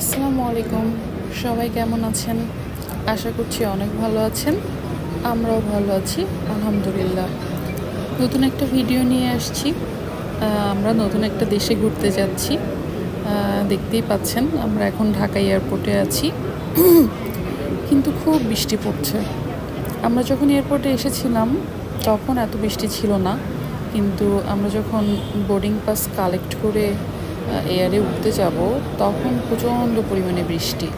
আসসালামু আলাইকুম। সবাই কেমন আছেন? আশা করছি অনেক ভালো আছেন। আমরাও ভালো আছি, আলহামদুলিল্লাহ। নতুন একটা ভিডিও নিয়ে আসছি। আমরা নতুন একটা দেশে ঘুরতে যাচ্ছি। দেখতেই পাচ্ছেন, আমরা এখন ঢাকা এয়ারপোর্টে আছি। কিন্তু খুব বৃষ্টি পড়ছে। আমরা যখন এয়ারপোর্টে এসেছিলাম, তখন এত বৃষ্টি ছিল না। কিন্তু আমরা যখন বোর্ডিং পাস কালেক্ট করে এয়ারে উঠতে যাব, তখন প্রচণ্ড পরিমাণে বৃষ্টি।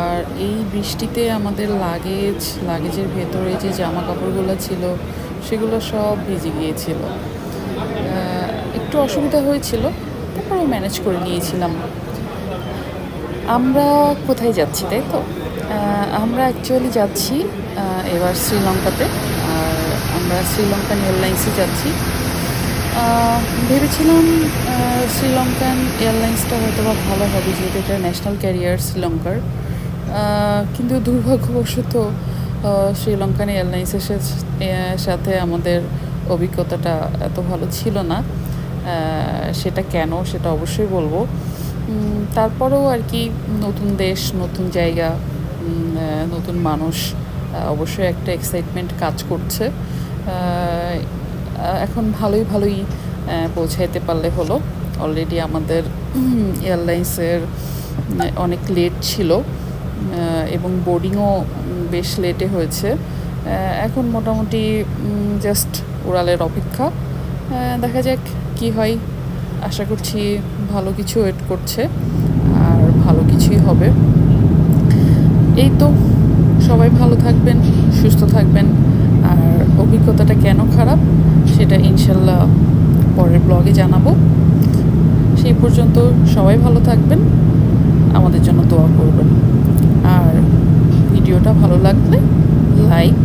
আর এই বৃষ্টিতে আমাদের লাগেজ, লাগেজের ভেতরে যে জামা কাপড়গুলো ছিল, সেগুলো সব ভিজে গিয়েছিল। একটু অসুবিধা হয়েছিল, তারপরেও ম্যানেজ করে নিয়েছিলাম। আমরা কোথায় যাচ্ছি, তাই তো? আমরা অ্যাকচুয়ালি যাচ্ছি এবার শ্রীলঙ্কাতে। আর আমরা শ্রীলঙ্কান এয়ারলাইন্সে যাচ্ছি। ভেবেছিলাম শ্রীলঙ্কান এয়ারলাইন্সটা হয়তো বা ভালো হবে, যেহেতু এটা ন্যাশনাল ক্যারিয়ার শ্রীলঙ্কার। কিন্তু দুর্ভাগ্যবশত শ্রীলঙ্কান এয়ারলাইন্সের সাথে আমাদের অভিজ্ঞতাটা এত ভালো ছিল না। সেটা কেন, সেটা অবশ্যই বলব। তারপরেও আর কি, নতুন দেশ, নতুন জায়গা নতুন মানুষ অবশ্যই একটা এক্সাইটমেন্ট কাজ করছে। এখন ভালোই ভালোই পৌঁছাইতে পারলে হলো। অলরেডি আমাদের এয়ারলাইন্সের অনেক লেট ছিল এবং বোর্ডিংও বেশ লেটে হয়েছে। এখন মোটামুটি জাস্ট উড়ালের অপেক্ষা। দেখা যাক কি হয়। আশা করছি ভালো কিছু ওয়েট করছে, আর ভালো কিছুই হবে। এই তো, সবাই ভালো থাকবেন, সুস্থ থাকবেন, আর অভিজ্ঞতাটা কেন খারাপ? সেটা ইনশাল্লাহ পরের ব্লগে জানাব। সেই পর্যন্ত সবাই ভালো থাকবেন, আমাদের জন্য দোয়া করবেন। আর ভিডিওটা ভালো লাগলে লাইক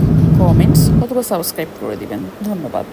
কমেন্টস অথবা সাবস্ক্রাইব করে দিবেন। ধন্যবাদ।